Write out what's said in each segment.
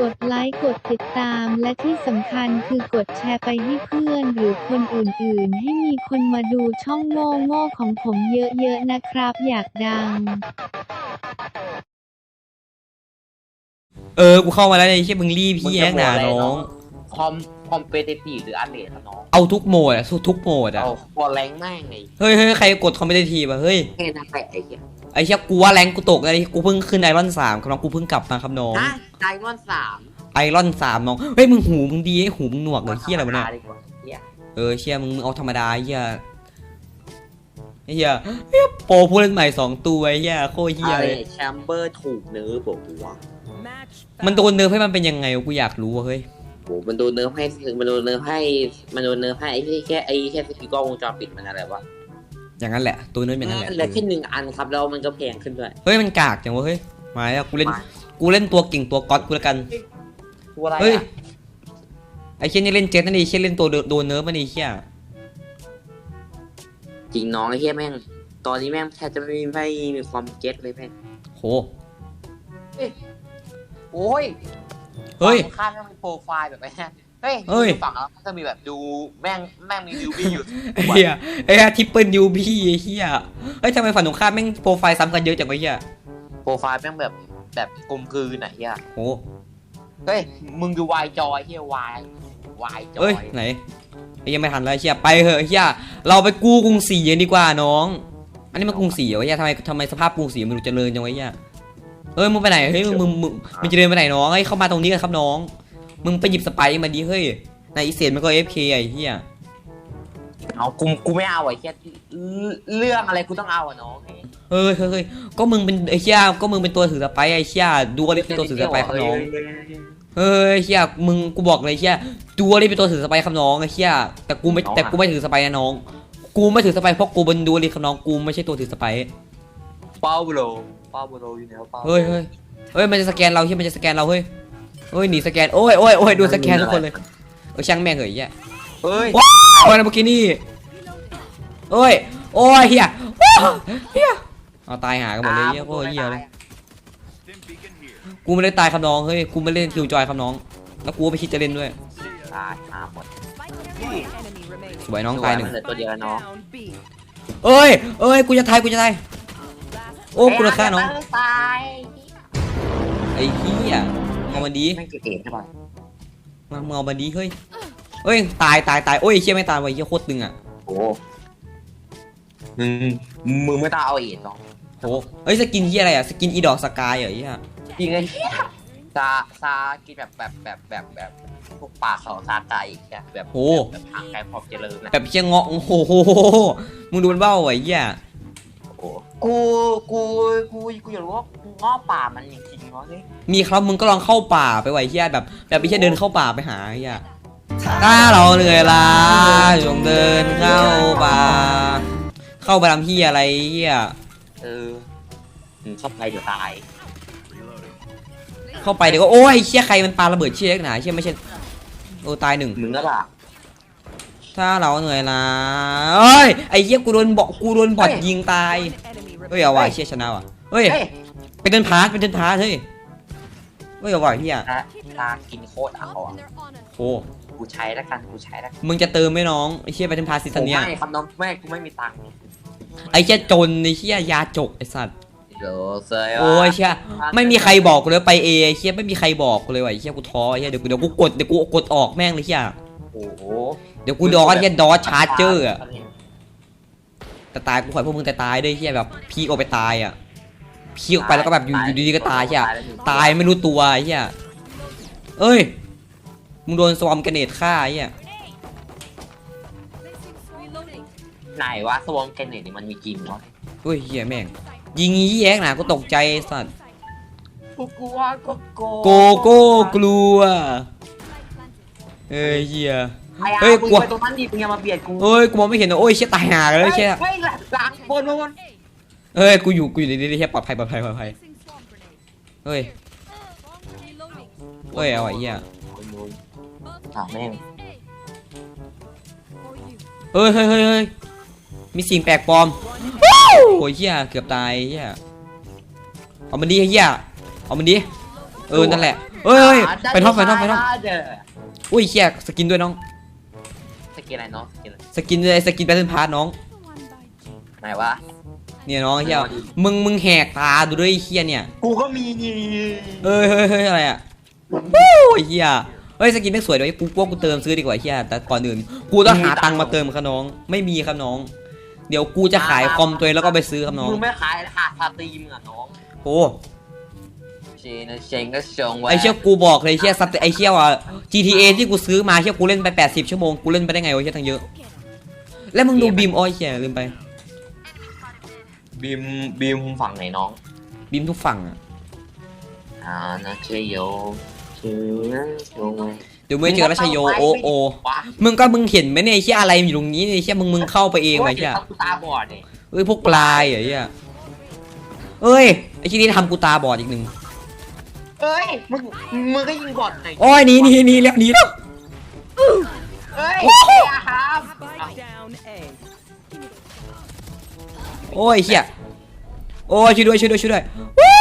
กดไลค์กดติดตามและที่สำคัญคือกดแชร์ไปให้เพื่อนหรือคนอื่นๆ ให้มีคนมาดูช่องโง่โง่ๆของผมเยอะๆนะครับ อยากดัง เออ กูเข้ามาแล้วไอ้เชี่ยมึงรีบพี่แย้งหนาน้อง คอม คอมเปเตทีฟหรืออาร์เรทครับน้องเอาทุกโหมดอะทุกโหมดอะเอาบอลแรงแม่งไงเฮ้ยเฮ้ยใครกดคอมเมดี้ทีป่ะเฮ้ยแค่นั้นแหละไอ้เหี้ยไอ้เชี่ยกูว่าแรงกูตกเลยกูเพิ่งขึ้นไอรอนสามครับน้องกูเพิ่งกลับมาครับน้องฮะไดมอนด์สามไอรอนสามน้องเฮ้ยมึงหูมึงดีไอ้หูมึงหนวกเหรอเชี่ยอะไรวะเนี่ยดีกว่าเหี้ยเออเชี่ยมึงมึงเอาธรรมดาไอ้เฮียไอ้เฮียเฮียโปรผู้เล่นใหม่สองตัวไอ้เฮียโคตรเฮียอาร์เลเรยทแชมเบอร์ถูกเนื้อบอกว่ามันโดนเนิร์ฟให้มันเป็นยังไงวะกูอยากรู้อะเฮ้ย โหมันโดนเนื้อให้มันโดนเนื้อให้มันโดนเนื้อให้ไอ้ที่แค่ไอ้แค่สกิลกล้องวงจรปิดมันอะไรวะอย่างนั้นแหละตัวเนิร์ฟอย่างนั้นแหละเหลือแค่หนึ่งอันครับแล้วมันก็แพงขึ้นด้วยเฮ้ยมันกากจังวะเฮ้ยมาแล้วกูเล่นกูเล่นตัวเก่งตัวก๊อตกูแล้วกันตัวอะไรเฮ้ยอะไอ้เชี่ยนี่เล่นเจ็ตนั่นดิเชี่ยเล่นตัวโดนเนิร์ฟมันดิเชี่ยจริงน้องไอ้เหี้ยแม่งตอนนี้แม่งแทบจะไม่มีไม่มีความเก็ตเลยแม่งโหโอ้ย เฮ้ย ฝั่งข้างแม่งมีโปรไฟล์แบบไอ้เนี่ยเฮ้ยเฮ้ยดูฝั่งแล้วก็จะมีแบบดูแม่งแม่งมีวิวบี้อยู่ไอ้เฮียไอ้เฮียทิปเปิลยูพี่ไอ้เฮียเฮ้ยทำไมฝั่งตรงข้ามแม่งโปรไฟล์ซ้ำกันเยอะจังวะเฮียโปรไฟล์แม่งแบบแบบกลมกลืนไหนอะโหเฮ้ยมึงดูวายจอยเฮียวายวายจอเอ้ยยไหนไอ้ยังไม่ทันแล้วไอ้เฮียไปเหอะไอ้เฮียเราไปกู้กรุงศรีกันดีกว่าน้อง อันนี้มันกรุงศรีเหรอวะเฮียทำไมทำไมสภาพกรุงศรีมันดูเจริญจังวะเฮีย เอ้ยมึงไปไหนเฮ้ยมึงมึงมึงมึงจะเดินไปไหนน้องเฮ้ยเข้ามาตรงนี้กันครับน้อง มึงไปหยิบสไปร์มาดิเฮ้ยนายอีเสียนมันก็เอฟเคไอ้เฮียเอากูกูไม่เอาไอ้เฮียเรื่องอะไรกูต้องเอาอะน้องเฮ้ยเฮ้ยเฮ้ยก็มึงเป็นไอ้เฮียก็มึงเป็นตัวถือสไปร์ไอ้เฮียดูอะไรเป็นตัวถือสไปร์ครับน้องเฮ้ยเฮียมึงกูบอกเลยเฮียดูอะไรเป็นตัวถือสไปร์ครับน้องไอ้เฮียแต่กูไม่แต่กูไม่ถือสไปร์นะน้อง กูไม่ถือสไปร์เพราะกูเป็นดูอะไรครับน้องกูไม่ใช่ตัวถือสไปร์เปาโลเปาโลอยู่ไหนวะเปาเฮ้ยเฮ้ยเฮ้ยมันจะสแกนเราเฮียมันจะสแกนเราเฮ้ยเฮ้ยหนีสแกนโอ้ยโอ้ยโอ้ยดูสแกนทุกคนเลยเออช่างแม่งเหยเฮียเฮ้ยโอ้ยนะเมื่อกี้นี่โอ้ยโอ้ยเฮียเฮียเอาตายหากันหมดเลยเฮียโคตรเฮียเลยกูไม่ได้ตายครับน้องเฮ้ยกูไม่เล่นคิวจอยครับน้อง แล้วกูก็ไม่คิดจะเล่นด้วยตายมาหมดสวยน้องตายหนึ่งเหลือตัวเดียวน้องเอ้ยเอ้ยกูจะตายกูจะตาย โอ้กูจะฆ่าน้องตายไอ้เหี้ยเอามาดีแม่งเก็บใช่ป่ะมามึงเอามาดีเฮ้ยเอ้ยตายตายตายโอ้ยไอ้เชี่ยไม่ตายว่ะไอ้เหี้ยโคตรตึงอะโอ้มึงมึงไม่ต้องเอาเอ็ดหรอกโหเอ้ยสกินเหี้ยอะไรอะสกินอีดอกสกายเหรอไอ้เหี้ยจริงเลยซาซากินแบบแบบแบบแบบแบบพวกป่าเขาซาไก่อะแบบโหแบบห่างไกลความเจริญนะแบบเชี่ยเงาะโอ้โหมึงดูมันเบ้าไอ้เหี้ย กูกูกูกูอยากรู้ว่าง้อป่ามันจริงๆเนาะนี่มีครับมึงก็ลองเข้าป่าไปไว้เหี้ยแบบ แบบไอ้เหี้ยเดินเข้าป่าไปหาไอ้เหี้ยถ้าเราเหนื่อยล้าจงเดินเข้าป่า เข้าไปทำเหี้ยอะไรเหี้ยเออมึงเข้าไปเดี๋ยวตาย เข้าไปเดี๋ยวก็โอ้ยเชี่ยใครมันปาระเบิดเชี่ยเล็กหนาเชี่ยไม่ใช่โอ้ตายหนึ่งมึงก็ล่ะ ถ้าเราเหนื่อยล้าเอ้ยไอ้เหี้ยกูโดนบอกกูโดนบอดเฮ้ยยิงตายเฮ้ยเอาว่ะเชี่ยชนะว่ะเฮ้ยเฮ้ยเป็นเดินพาร์ทเป็นเดินพาร์ทเฮ้ยเฮ้ยเอาว่ะเฮียนะตากินโคตรเอาอะโอ้กูใช้แล้วกันกูใช้แล้วกันมึงจะเติมไหมน้องไอ้เชี่ยไปเดินพาร์ทซีซั่นเนี้ยไม่ครับน้องแม่กูไม่มีตังค์ไอ้เชี่ยจนไอ้เชี่ยยาจกไอ้สัตว์เดี๋ยวเซยโอ้ยเชี่ยไม่มีใครบอกกูเลยไปเอไอ้เชี่ยไม่มีใครบอกกูเลยว่ะไอ้เชี่ยกูท้อไอ้เชี่ยเดี๋ยวกูเดี๋ยวกูกดเดี๋ยวกูกดออกแม่งเลยเชี่ย โอ้โหเดี๋ยวกูดอสเชี่ยดอสชาร์เจอร์อะแต่ตายกูขอให้พวกมึงแต่ตายด้วยเชี่ยแบบพีกออกไปตายอะพีกออกไปแล้วก็แบบอยู่อยู่ดีๆก็ตายเชี่ยตายไม่รู้ตัวไอ้เหี้ยเอ้ยมึงโดนสวอมกระเนตฆ่าไอ้เหี้ยไหนวะสวองเกนเนตนี่มันมีจริงวะเฮ้ยเหี้ยแม่งยิงยี่แยกหนาก็ตกใจไอ้สัตว์กูกลัวโกโก้โกโก้กลัว เอ้ยเหี้ย ไอ้เฮ้เฮ้ยยกลักูวไปตรงนั้นดิมึงอย่ามาเบียดกูเอ้ยกูมองไม่เห็นนะโอ้ยเชี่ยตายห่ากันแล้วเชี่ยเฮ้ยหลังบนบนบนเอ้ยกูอยู่กูอยู่ในนี้เชี่ยปลอดภัยปลอดภัยปลอดภัยเฮ้ยเฮ้ยเอาไอ้เหี้ยอะแม่งเฮ้ยเฮ้ยเฮ้ยเฮ้ยมีสิ่งแปลกปลอม โอ้ยเหี้ยเกือบตายเหี้ยเอามันดีไอ้เหี้ยเอามันดีเออนั่นแหละเฮ้ยเฮ้ยไปท็อปไปท็อปไปท็อป เด้ ออุ้ยเชี่ยสกินด้วยน้อง สกินอะไรเนาะสกินอะไรสกินเลยสกินแบทเทิลพาร์น้อง ไหนวะเนี่ยน้องไอ้เฮียมึงมึงแหกตาดูด้วยไอ้เฮียเนี่ย กูก็มีนี่เอ้ยเฮ้ยเฮ้ยอะไรอะวู้ไอ้เฮียเฮ้ยสกินไม่สวยด้วยกูกลัวกูเติมซื้อดีกว่าไอ้เฮียแต่ก่อนอื่น กูต้องหาตังค์มาเติมครับน้อง ไม่มีครับน้อง เดี๋ยวกูจะขายคอมตัวเองแล้วก็ไปซื้อครับน้องมึงไม่ขายหาสตรีมอะน้อง โอ้เชนเชงก็ชงไว้ไอเชี่ยกูบอกเลยเชี่ยซับไอเชี่ยว่า GTA ที่กูซื้อมาเชี่ยกูเล่นไป 80 ชั่วโมงกูเล่นไปได้ไงวะเชี่ยทั้งเยอะ แล้วมึงดูบีมอ้อยเชี่ยลืมไปบีมบีมฝั่งไหนน้องบีมทุกฝั่งอะอ่านะเชยโยเชงเดี๋ยวไม่เจอราชโยโอโอมึงก็มึงเห็นไหมเนี่ยไอ้เชี่ยอะไรอยู่ตรงนี้เนี่ยเชี่ยมึงมึงเข้าไปเองไว้เชี่ยกูตาบอดเนี่ยเอ้ยพวกปลายเหรอเชี่ยเอ้ยไอ้ที่นี่ทำกูตาบอดอีกหนึ่ง เอ้ยมึงมึงก็ยิงบอดหน่อยโอ้ยหนีหนีหนีแล้วหนีแล้วเอ้ยอย่าห้าม Spike down A. โอ้ยเชี่ยโอ้ยช่วยด้วยช่วยด้วยช่วยด้วยวู้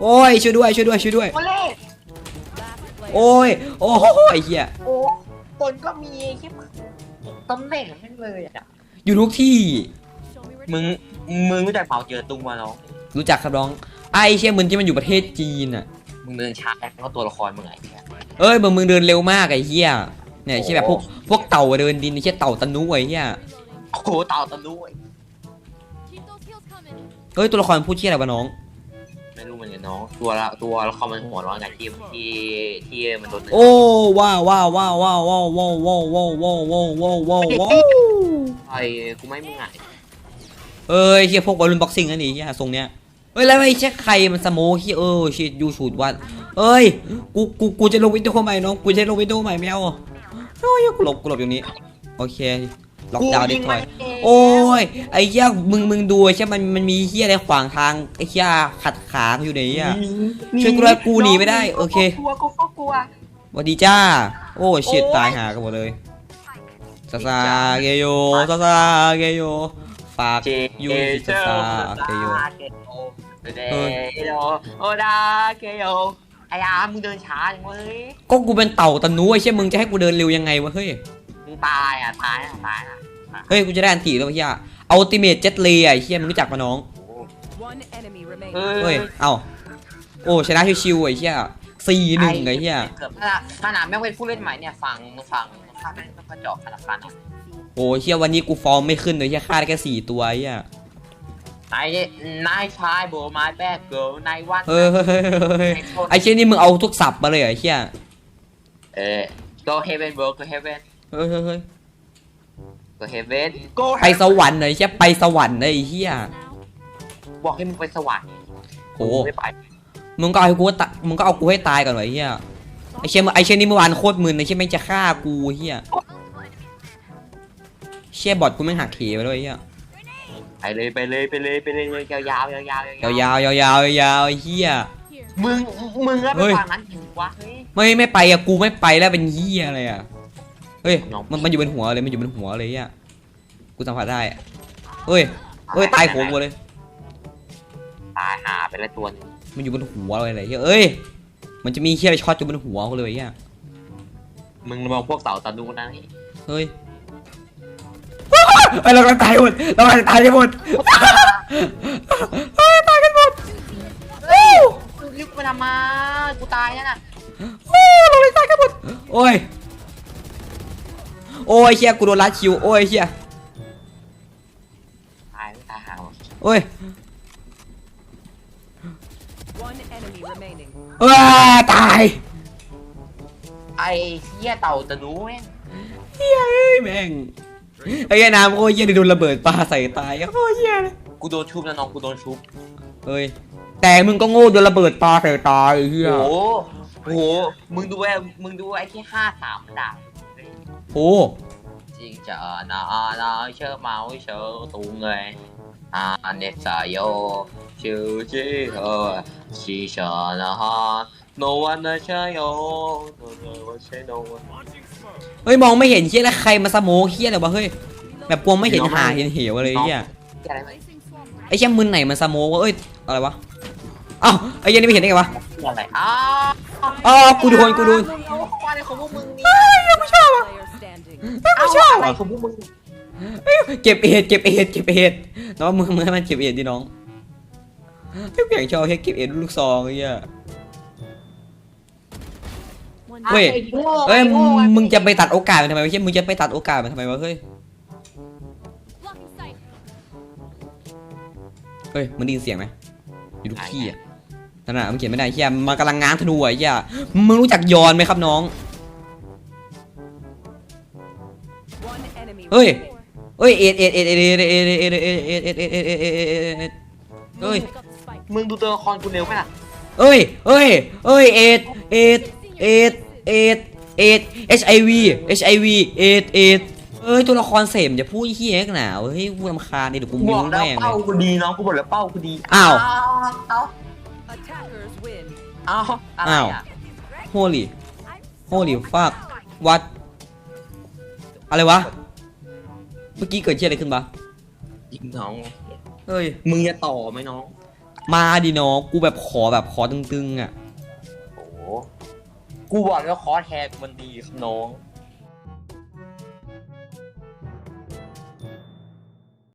โอ้ยช่วยด้วยช่วยด้วยช่วยด้วย โอเล่โอ้ยโอ้โหไอ้เหี้ยโอ้คนก็มีคลิปตำแหน่งแม่งเลยอะอยู่ทุกที่ มึงมึงรู้จักเผาเจอตุงมาเนาะรู้จักครับน้อง ไอ้เชี่ยมึงที่มันอยู่ประเทศจีนอะมึงเดินช้าแล้วก็ตัวละครมึงไงเนี่ยเอ้ยมึงมึงเดินเร็วมากไอ้เหี้ยเนี่ยไอ้เชี่ยแบบพวกพวกเต่าเดินดินไอ้เชี่ยเต่าตะนุไอ้เหี้ยโอ้โหเต่าตะลุย Keep those heels coming. เอ้ยตัวละครพูดเชี่ยอะไรวะน้อง ไม่รู้เหมือนกันเนาะตัวละตัวละครมันหัวร้อนไงที่ที่ที่มันโดนโอ้ว้าวว้าวว้าวว้าวว้าวว้าวว้าวว้าวว้าวว้าวว้าวว้าวว้าวไอ้กูไม่มึงไงเอ้ยเชี่ยพวกบอลลูนบ็อกซิ่งนั่นนี่เชี่ยทรงเนี้ย เอ้ยแล้วไอ้เชี่ยใครมันสโมคเชี่ยเออชิดยูชูดวันเอ้ยกูกูกูจะลงวิดีโอใหม่น้องกูจะลงวิดีโอใหม่ไม่เอาโอ้ยกูหลบกูหลบอยู่นี้โอเคล็อกดาวน์ดิทอยโอ้ยไอ้เหี้ยมึงมึงดูไอ้เหี้ยมันมันมีเหี้ยอะไรขวางทางไอ้เหี้ยขัดขางอยู่ไหนอะช่วยกูด้วยกูหนีไม่ได้โอเคกลัวกูก็กลัวสวัสดีจ้า โอ้ชิตตายหากันหมดเลยซาซาเกโยซาซาเกโยฝากเจยูซาซาเกโย เดโยโอดาเกโยไอ้อามึงเดินช้าจังเว้ยก็กูเป็นเต่าตะนุไอ้เชี่ยมึงจะให้กูเดินเร็วยังไงวะเฮ้ยมึงตายอะตายอะตายอะเฮ้ยกูจะได้อันตีแล้วเหี้ยอัลติเมทเจ็ตเลยไอ้เหี้ยมึงรู้จักปะน้องเฮ้ยเอ้าโอ้ชนะชิวๆไอ้เหี้ยสี่หนึ่งไอ้เหี้ยขนาดขนาดแม่งเป็นผู้เล่นใหม่เนี่ยฟังฟังข้าแม่งก็กระจอกขนาดนั้นโอ้เชี่ยวันนี้กูฟอร์มไม่ขึ้นเลยเชี่ยฆ่าได้แค่สี่ตัวไอ้เหี้ย นายนายชายโบไม้แบกเกิลนายวันเฮ้ยเฮ้ยเฮ้ยเฮ้ยไอ้เชี่ยนี่มึงเอาทุกสับมาเลยเหรอไอ้เชี่ยเออ go heaven bro go heaven เฮ้ยเฮ้ยเฮ้ย go heaven go ไปสวรรค์หน่อยไอ้เชี่ยไปสวรรค์เลยไอ้เชี่ยบอกให้มึงไปสวรรค์โอ้ไม่ไปมึงก็เอาให้กูตะมึงก็เอากูให้ตายก่อนวะไอ้เชี่ยไอ้เชี่ยไอ้เชี่ยนี่เมื่อวานโคตรมึนไอ้เชี่ยแม่งจะฆ่ากูไอ้เชี่ยเชี่ยบอดกูแม่งหักเขไปด้วยไอ้เชี่ย ไปเลยไปเลยไปเลยไปเลยยาวๆยาวยาวๆยาวยาวยาวยาวๆไอ้เชี่ย Here. มึงมึงก็ไปเฮ้ย ฝั่งนั้นอยู่วะเฮ้ย ไม่ไม่ไปอะกูไม่ไปแล้วเป็นเหี้ยอะไรอะเฮ้ยน้อง มันมันอยู่บนหัวเลยมันอยู่บนหัวเลยไอะกูสัมผัสได้อะเฮ้ยเฮ้ยตายโหงกูเลย ตายหาไปแล้วตัวหนึงมันอยู่บนหัวเลยอะไรเฮ้ยเอ้ยมันจะมีเฮียอะไรช็อตอยู่บนหัวเขาเลยอะมึงมองพวกเต่าตะนูนะนี่เฮ้ย ไอเรากำลังตายหมดเรากำลังตายกันหมดเฮ้ยตายกันหมดกูรีบไปทำมากูตายแล้วน่ะโอ้เราเลยตายกันหมดโอ้ยโอ้ยเฮียกูโดนลัดคิวโอ้ยเฮียตายไม่ตายหาหมดโอ้ย One enemy remaining. เอ้ยตายไอ้เหี้ยเต่าตะนูแม่ง เฮียเอ้ยแม่ง ไอ้เหี้ยน้ำโอ้ยเฮียโดนระเบิดปลาใส่ตายโอ้ยเฮียเลยกูโดนชุบนะน้องกูโดนชุบเฮ้ยแต่มึงก็โง่โดนระเบิดปลาใส่ตายไอ้เฮียโอ้โหโอ้โหมึงดูไอ้มึงดูไอ้ที่ห้าสามด่าโอ้จริงจะนะนะเชื่อเมาเชื่อตูงเลยอ่าเนสายโยชื่อจีเออชีเชนะฮะ no one นะเชื่อโย no one ใช่ no one เฮ้ยมองไม่เห็นเฮียแล้วใครมาสโมกเฮียอะไรวะเฮ้ยแบบกลัวไม่เห็นหาเห็นเหวอะไรเฮียอะไรไหม Placing swarm ไอ้เชี่ยมึนไหนมันสโมกวะเอ้ยอะไรวะอ้าวไอ้เหี้ยนี่ไม่เห็นได้ไงวะคืออะไรอ้าวอ๋อกูโดนกูโดนเอาอะไรของพวกมึงนี่ Player standing. ไม่ชอบอะไรของพวกมึงเก็บเอ็ดเก็บเอ็ดเก็บเอ็ดน้องมึงมึงให้มันเก็บเอ็ดดิน้องเฮ้ยเพียงชอบแค่เก็บเอ็ดลูกซองไอ้เหี้ย One เว้ยไอ้โง่เฮ้ยไอ้โง่มึงจะไปตัดโอกาสมันทำไมวะเฮ้ยมึงจะไปตัดโอกาสมันทำไมวะเฮ้ย blocking sight. เฮ้ยมึงได้ยินเสียงไหมอยู่ทุกที่อะนั่นน่ะมึงเขียนไม่ได้เฮียมันกำลังง้างธนูอะเฮียมึงรู้จักยอนไหมครับน้อง One enemy Ôi. remaining. เอ้ยเอ็ดเอ็ดเอ็ดเอ็ดเอ็ดเอ็ดเอ็ดเอ็ดเอ็ดเอ็ดเอ็ดเอ็ดเอ็ดเอ็ดเอ็ดเอ็ดเอ็ดเอ้ย Pick up the spike. มึงดูตัวละครกูเร็วไหมล่ะเอ้ยเอ้ยเอ้ยเอ็ดเอ็ดเอ็ดเอ็ดเอ็ด HIV HIV เอ็ดเอ็ดเอ้ยตัวละครเสมอย่าพูดเฮียนักหนาวเฮ้ยกูรำคาญนี่เดี๋ยวกูบมิ้อวกแล้วแม่งเลเป้าย กูดีน้องกูบอกแล้วเป้ากูดีอ้าว อ้าว Attackers win. อ้าวอะไรอ้าว อะ holy holy fuck what อะไรวะ เมื่อกี้เกิดเชี่ยอะไรขึ้นปะยิงน้องไงเฮ้ย มึงจะต่อไหมน้อง มาดิน้องกูแบบขอแบบขอตึงๆอะโอ้โห กูบอกแล้วคอร์สแทกมันดีครับน้อง